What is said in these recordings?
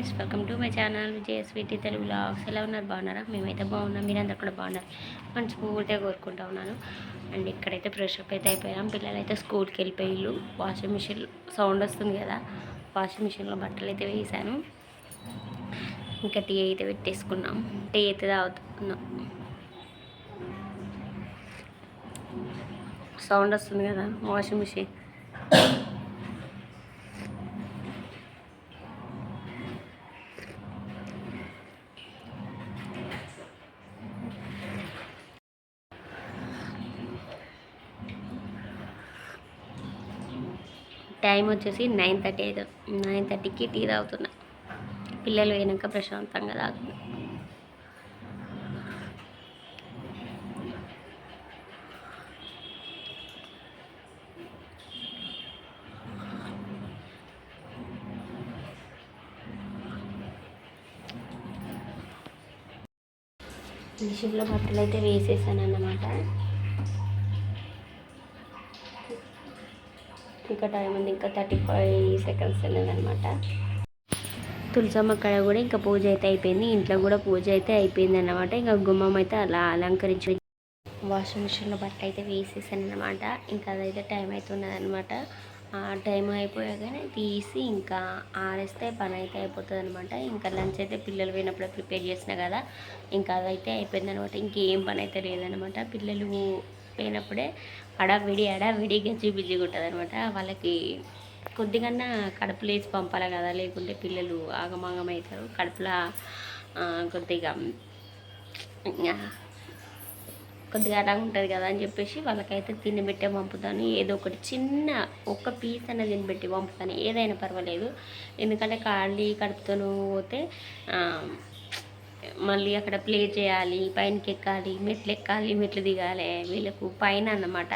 Friends welcome to my channel విజయస్వీటి Telugu blogs ఎలా ఉన్నారు? బాగున్నారా? మేమైతే బాగున్నాం. మీరందరూ కూడా బాగున్నారు. మంచి పూర్తిగా కోరుకుంటా ఉన్నాను. అండ్ ఇక్కడైతే ఫ్రెష్అప్ అయితే అయిపోయాం. పిల్లలు అయితే స్కూల్కి వెళ్ళిపోయిళ్ళు. వాషింగ్ మిషన్ సౌండ్ వస్తుంది కదా వాషింగ్ మిషన్లో బట్టలు అయితే వేసాను ఇంకా టీ అయితే పెట్టేసుకున్నాం. టీ అయితే తాగుతున్నాం. సౌండ్ వస్తుంది కదా వాషింగ్ మిషన్. టైం వచ్చేసి నైన్ థర్టీ అయితే నైన్ థర్టీకి టీ తాగుతున్నా. పిల్లలు పోయినాక ప్రశాంతంగా తాగుతున్నా. మిషన్లో బట్టలు అయితే వేసేసాను అన్నమాట ఇంకా టైం ఉంది ఇంకా థర్టీ ఫైవ్ సెకండ్స్ అనమాట తులసమ్మ కాడ కూడా ఇంకా పూజ అయితే అయిపోయింది ఇంట్లో కూడా పూజ అయితే అయిపోయింది అనమాట ఇంకా గుమ్మం అయితే అలా అలంకరించి వాషింగ్ మిషన్లో బట్ట అయితే వేసేసాను అనమాట ఇంకా అదైతే టైం అవుతున్నది అనమాట టైం అయిపోయాకనే తీసి ఇంకా ఆరేస్తే పని అయితే అయిపోతుంది అనమాట ఇంకా లంచ్ అయితే పిల్లలు పోయినప్పుడు ప్రిపేర్ చేసిన కదా ఇంకా అదైతే అయిపోయింది అనమాట ఇంకేం పని అయితే లేదనమాట పిల్లలు పోయినప్పుడే అడావిడి అడావిడి గజ్జి బిజ్జిగా ఉంటుంది అనమాట వాళ్ళకి కొద్దిగన్నా కడుపులో వేసి పంపాలి కదా లేకుంటే పిల్లలు ఆగమాగం అవుతారు కడుపులో కొద్దిగా కొద్దిగా అలా ఉంటుంది కదా అని చెప్పేసి వాళ్ళకైతే తినబెట్టే పంపుతాను. ఏదో ఒకటి చిన్న ఒక్క పీస్ అన్న తినబెట్టి పంపుతాను. ఏదైనా పర్వాలేదు. ఎందుకంటే ఖాళీ కడుపుతోనూ పోతే మళ్ళీ అక్కడ ప్లే చేయాలి పైనకి ఎక్కాలి మెట్లు ఎక్కాలి మెట్లు దిగాలి వీళ్ళకు పైన అన్నమాట.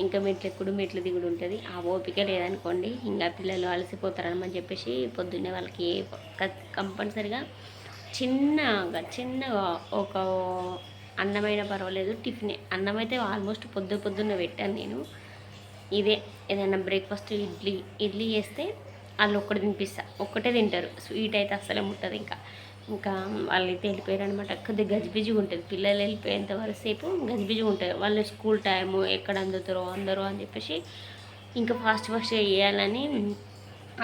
ఇంకా మెట్లు ఎక్కుడు మెట్లు దిగుడు ఉంటుంది ఆ ఓపిక లేదనుకోండి ఇంకా పిల్లలు అలసిపోతారనమని చెప్పేసి పొద్దున్నే వాళ్ళకి కంపల్సరిగా చిన్నగా చిన్నగా ఒక అన్నమైన పర్వాలేదు టిఫిన్. అన్నం అయితే ఆల్మోస్ట్ పొద్దు పొద్దున్న పెట్టాను నేను. ఇదే ఏదైనా బ్రేక్ఫాస్ట్ ఇడ్లీ ఇడ్లీ చేస్తే వాళ్ళు ఒక్కటి తినిపిస్తా. ఒక్కటే తింటారు. స్వీట్ అయితే అస్సలే ముట్టదు ఇంకా. ఇంకా వాళ్ళు అయితే వెళ్ళిపోయారు అనమాట కొద్దిగా గజిబిజిగా ఉంటుంది. పిల్లలు వెళ్ళిపోయేంత వరసేపు సేపు గజిబిజిగా ఉంటుంది. వాళ్ళు స్కూల్ టైము ఎక్కడ అందుతారో అందరూ అని చెప్పేసి ఇంకా ఫాస్ట్ ఫాస్ట్గా చేయాలని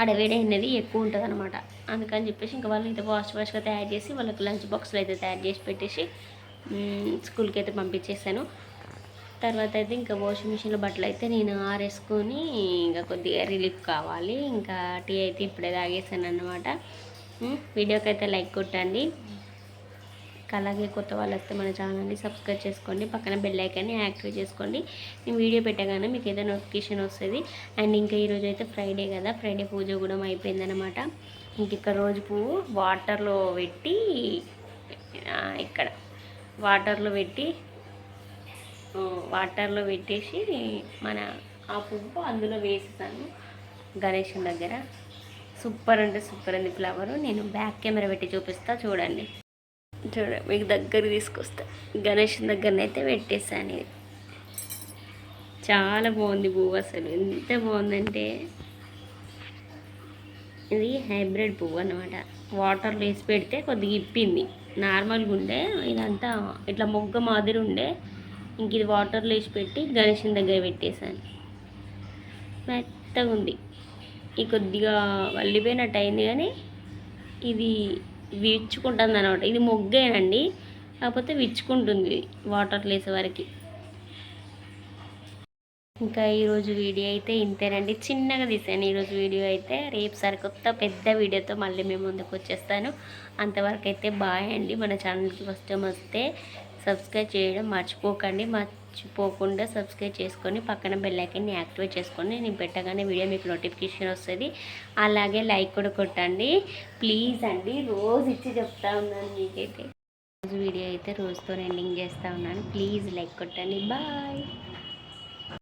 అడవేడే అనేది ఎక్కువ ఉంటుంది అనమాట అందుకని చెప్పేసి ఇంకా వాళ్ళు అయితే ఫాస్ట్ ఫాస్ట్గా తయారు చేసి వాళ్ళకి లంచ్ బాక్స్లు అయితే తయారు చేసి పెట్టేసి స్కూల్కి అయితే పంపించేసాను తర్వాత అయితే ఇంకా వాషింగ్ మిషన్లో బట్టలు అయితే నేను ఆరేసుకొని ఇంకా కొద్దిగా రిలీఫ్ కావాలి. ఇంకా టీ అయితే ఇప్పుడే తాగేసాను అనమాట వీడియోకి అయితే లైక్ కొట్టండి. అలాగే కొత్త వాళ్ళు వస్తే మన ఛానల్ని సబ్స్క్రైబ్ చేసుకోండి. పక్కన బెల్ ఐకాన్ని యాక్టివేట్ చేసుకోండి. నేను వీడియో పెట్టగానే మీకు ఏదో నోటిఫికేషన్ వస్తుంది. అండ్ ఇంకా ఈరోజు అయితే ఫ్రైడే కదా. ఫ్రైడే పూజ కూడా అయిపోయిందనమాట ఇంక ఇక్కడ రోజు పువ్వు వాటర్లో పెట్టి ఇక్కడ వాటర్లో పెట్టి వాటర్లో పెట్టేసి మన ఆ పువ్వు అందులో వేసేసాను గణేషన్ దగ్గర. సూపర్ అంటే సూపర్ అండి ఫ్లవర్. నేను బ్యాక్ కెమెరా పెట్టి చూపిస్తా చూడండి. చూడండి మీకు దగ్గర తీసుకొస్తా. గణేష్ దగ్గరనైతే పెట్టేసాను ఇది చాలా బాగుంది పువ్వు అసలు. ఎంత బాగుందంటే ఇది హైబ్రిడ్ పువ్వు అనమాట వాటర్లో వేసి పెడితే కొద్దిగా ఇప్పింది. నార్మల్గా ఉండే ఇదంతా ఇట్లా మొగ్గ మాదిరి ఉండే ఇంక ఇది వాటర్లో వేసి పెట్టి గణేష్ దగ్గర పెట్టేశాను మెత్తగా ఉంది. ఈ కొద్దిగా వల్లిపోయినట్టు అయింది కానీ ఇది విచ్చుకుంటుంది అనమాట ఇది మొగ్గేనండి. కాకపోతే విచ్చుకుంటుంది వాటర్ లేసే వరకు. ఇంకా ఈరోజు వీడియో అయితే ఇంతేనండి. చిన్నగా తీసాను ఈరోజు వీడియో అయితే. రేపు సరికొత్త పెద్ద వీడియోతో మళ్ళీ మేము ముందుకు వచ్చేస్తాను. అంతవరకు అయితే బాయ్ అండి. మన ఛానల్కి ఫస్ట్ వస్తే సబ్స్క్రైబ్ చేయడం మర్చిపోకండి. మర్చిపోకుండా సబ్స్క్రైబ్ చేసుకొని పక్కన బెల్లైకన్ని యాక్టివేట్ చేసుకొని నేను పెట్టగానే వీడియో మీకు నోటిఫికేషన్ వస్తుంది. అలాగే లైక్ కూడా కొట్టండి. ప్లీజ్ అండి రోజు ఇచ్చి చెప్తా ఉన్నాను మీకైతే. రోజు వీడియో అయితే రోజుతో ఎండింగ్ చేస్తూ ఉన్నాను. ప్లీజ్ లైక్ కొట్టండి. బాయ్